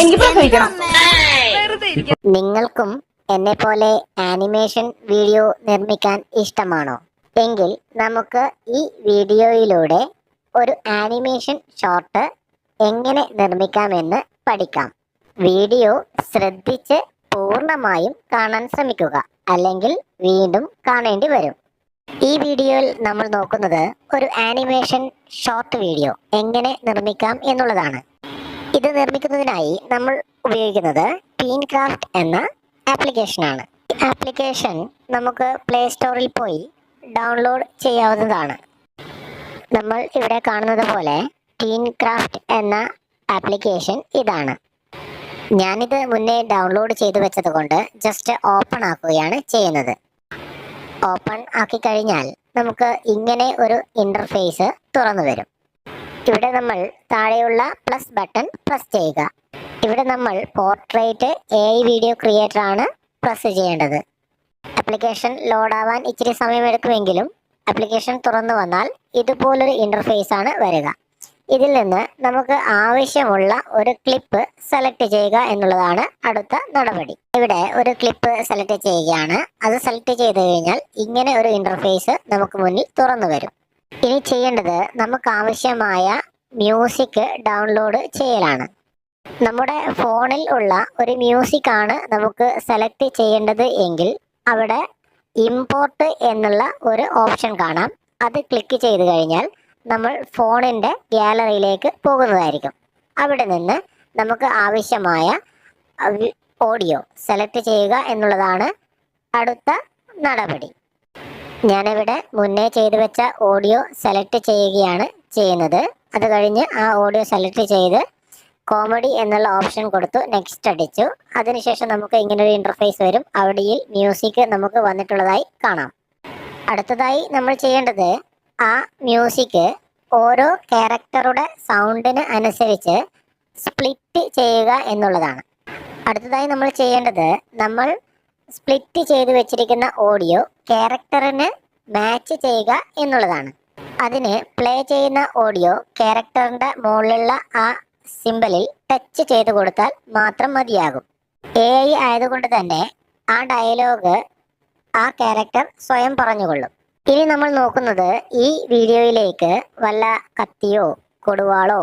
എനിക്ക് പ്രസവിക്കണം നിങ്ങൾക്കും എന്നെ പോലെ ആനിമേഷൻ വീഡിയോ നിർമ്മിക്കാൻ ഇഷ്ടമാണോ? എങ്കിൽ നമുക്ക് ഈ വീഡിയോയിലൂടെ ഒരു ആനിമേഷൻ ഷോർട്ട് എങ്ങനെ നിർമ്മിക്കാമെന്ന് പഠിക്കാം. വീഡിയോ ശ്രദ്ധിച്ച് പൂർണമായും കാണാൻ ശ്രമിക്കുക. അല്ലെങ്കിൽ വീണ്ടും കാണേണ്ടി വരും. ഈ വീഡിയോയിൽ നമ്മൾ നോക്കുന്നത് ഒരു ആനിമേഷൻ ഷോർട്ട് വീഡിയോ എങ്ങനെ നിർമ്മിക്കാം എന്നുള്ളതാണ്. നിർമ്മിക്കുന്നതിനായി നമ്മൾ ഉപയോഗിക്കുന്നത് ടീൻ ക്രാഫ്റ്റ് എന്ന ആപ്ലിക്കേഷനാണ് ഈ ആപ്ലിക്കേഷൻ നമുക്ക് പ്ലേ സ്റ്റോറിൽ പോയി ഡൗൺലോഡ് ചെയ്യാവുന്നതാണ്. നമ്മൾ ഇവിടെ കാണുന്നത് പോലെ ടീൻ ക്രാഫ്റ്റ് എന്ന ആപ്ലിക്കേഷൻ ഇതാണ്. ഞാനിത് മുന്നേ ഡൗൺലോഡ് ചെയ്തു വെച്ചത് കൊണ്ട് ജസ്റ്റ് ഓപ്പൺ ആക്കുകയാണ് ചെയ്യുന്നത്. ഓപ്പൺ ആക്കി കഴിഞ്ഞാൽ നമുക്ക് ഇങ്ങനെ ഒരു ഇന്റർഫേസ് തുറന്നു വരും. ഇവിടെ നമ്മൾ താഴെയുള്ള പ്ലസ് ബട്ടൺ പ്രസ് ചെയ്യുക. ഇവിടെ നമ്മൾ പോർട്രേറ്റ് എ വീഡിയോ ക്രിയേറ്റർ ആണ് പ്രസ് ചെയ്യേണ്ടത്. ആപ്ലിക്കേഷൻ ലോഡാവാൻ ഇച്ചിരി സമയമെടുക്കുമെങ്കിലും ആപ്ലിക്കേഷൻ തുറന്നു വന്നാൽ ഇതുപോലൊരു ഇന്റർഫേസ് ആണ് വരിക. ഇതിൽ നിന്ന് നമുക്ക് ആവശ്യമുള്ള ഒരു ക്ലിപ്പ് സെലക്ട് ചെയ്യുക എന്നുള്ളതാണ് അടുത്ത നടപടി. ഇവിടെ ഒരു ക്ലിപ്പ് സെലക്ട് ചെയ്യുകയാണ്. അത് സെലക്ട് ചെയ്ത് കഴിഞ്ഞാൽ ഇങ്ങനെ ഒരു ഇന്റർഫേസ് നമുക്ക് മുന്നിൽ തുറന്നു വരും. ഇനി ചെയ്യേണ്ടത് നമുക്ക് ആവശ്യമായ മ്യൂസിക് ഡൗൺലോഡ് ചെയ്യലാണ്. നമ്മുടെ ഫോണിൽ ഉള്ള ഒരു മ്യൂസിക് ആണ് നമുക്ക് സെലക്ട് ചെയ്യേണ്ടത് എങ്കിൽ അവിടെ ഇമ്പോർട്ട് എന്നുള്ള ഒരു ഓപ്ഷൻ കാണാം. അത് ക്ലിക്ക് ചെയ്ത് കഴിഞ്ഞാൽ നമ്മൾ ഫോണിന്റെ ഗ്യാലറിയിലേക്ക് പോകുന്നതായിരിക്കും. അവിടെ നിന്ന് നമുക്ക് ആവശ്യമായ ഓഡിയോ സെലക്ട് ചെയ്യുക എന്നുള്ളതാണ് അടുത്ത നടപടി. ഞാനിവിടെ മുന്നേ ചെയ്തു വെച്ച ഓഡിയോ സെലക്ട് ചെയ്യുകയാണ് ചെയ്യുന്നത്. അത് കഴിഞ്ഞ് ആ ഓഡിയോ സെലക്ട് ചെയ്ത് കോമഡി എന്നുള്ള ഓപ്ഷൻ കൊടുത്തു നെക്സ്റ്റ് അടിച്ചു. അതിനുശേഷം നമുക്ക് ഇങ്ങനെ ഒരു ഇന്റർഫേസ് വരും. അവിടെയിൽ മ്യൂസിക് നമുക്ക് വന്നിട്ടുള്ളതായി കാണാം. അടുത്തതായി നമ്മൾ ചെയ്യേണ്ടത് ആ മ്യൂസിക് ഓരോ ക്യാരക്ടറുടെ സൗണ്ടിന് അനുസരിച്ച് സ്പ്ലിറ്റ് ചെയ്യുക എന്നുള്ളതാണ്. അടുത്തതായി നമ്മൾ ചെയ്യേണ്ടത് നമ്മൾ സ്പ്ലിറ്റ് ചെയ്ത് വെച്ചിരിക്കുന്ന ഓഡിയോ ക്യാരക്ടറിന് മാച്ച് ചെയ്യുക എന്നുള്ളതാണ്. അതിന് പ്ലേ ചെയ്യുന്ന ഓഡിയോ ക്യാരക്ടറിന്റെ മുകളിലുള്ള ആ സിമ്പലിൽ ടച്ച് ചെയ്ത് കൊടുത്താൽ മാത്രം മതിയാകും. എ ഐ ആയതുകൊണ്ട് തന്നെ ആ ഡയലോഗ് ആ ക്യാരക്ടർ സ്വയം പറഞ്ഞുകൊള്ളും. ഇനി നമ്മൾ നോക്കുന്നത് ഈ വീഡിയോയിലേക്ക് വല്ല കത്തിയോ കൊടുവാളോ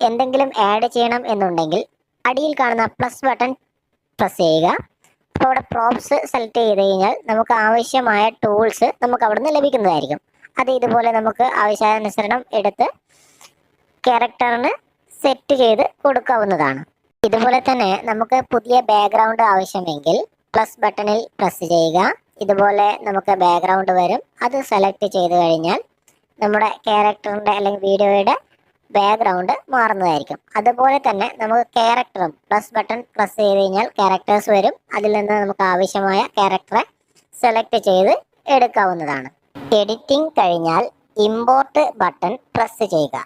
എന്തെങ്കിലും ആഡ് ചെയ്യണം എന്നുണ്ടെങ്കിൽ അടിയിൽ കാണുന്ന പ്ലസ് ബട്ടൺ പ്രസ് ചെയ്യുക. അപ്പോൾ അവിടെ പ്രോപ്സ് സെലക്ട് ചെയ്ത് കഴിഞ്ഞാൽ നമുക്ക് ആവശ്യമായ ടൂൾസ് നമുക്ക് അവിടെ നിന്ന് ലഭിക്കുന്നതായിരിക്കും. അത് ഇതുപോലെ നമുക്ക് ആവശ്യാനുസരണം എടുത്ത് ക്യാരക്ടറിന് സെറ്റ് ചെയ്ത് കൊടുക്കാവുന്നതാണ്. ഇതുപോലെ തന്നെ നമുക്ക് പുതിയ ബാക്ക്ഗ്രൗണ്ട് ആവശ്യമെങ്കിൽ പ്ലസ് ബട്ടണിൽ പ്രസ് ചെയ്യുക. ഇതുപോലെ നമുക്ക് ബാക്ക്ഗ്രൗണ്ട് വരും. അത് സെലക്ട് ചെയ്ത് കഴിഞ്ഞാൽ നമ്മുടെ ക്യാരക്ടറിന്റെ അല്ലെങ്കിൽ വീഡിയോയുടെ ബാക്ക്ഗ്രൗണ്ട് മാറുന്നതായിരിക്കും. അതുപോലെ തന്നെ നമുക്ക് ക്യാരക്ടറും പ്ലസ് ബട്ടൺ പ്രസ് ചെയ്ത് കഴിഞ്ഞാൽ ക്യാരക്ടേഴ്സ് വരും. അതിൽ നിന്ന് നമുക്ക് ആവശ്യമായ ക്യാരക്ടറെ സെലക്ട് ചെയ്ത് എടുക്കാവുന്നതാണ്. എഡിറ്റിംഗ് കഴിഞ്ഞാൽ ഇമ്പോർട്ട് ബട്ടൺ പ്രസ് ചെയ്യുക.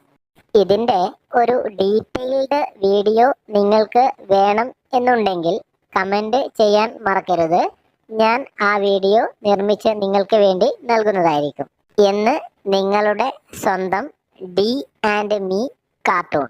ഇതിന്റെ ഒരു ഡീറ്റെയിൽഡ് വീഡിയോ നിങ്ങൾക്ക് വേണം എന്നുണ്ടെങ്കിൽ കമന്റ് ചെയ്യാൻ മറക്കരുത്. ഞാൻ ആ വീഡിയോ നിർമ്മിച്ച് നിങ്ങൾക്ക് വേണ്ടി നൽകുന്നതായിരിക്കും. എന്ന് നിങ്ങളുടെ സ്വന്തം D and Me cartoon.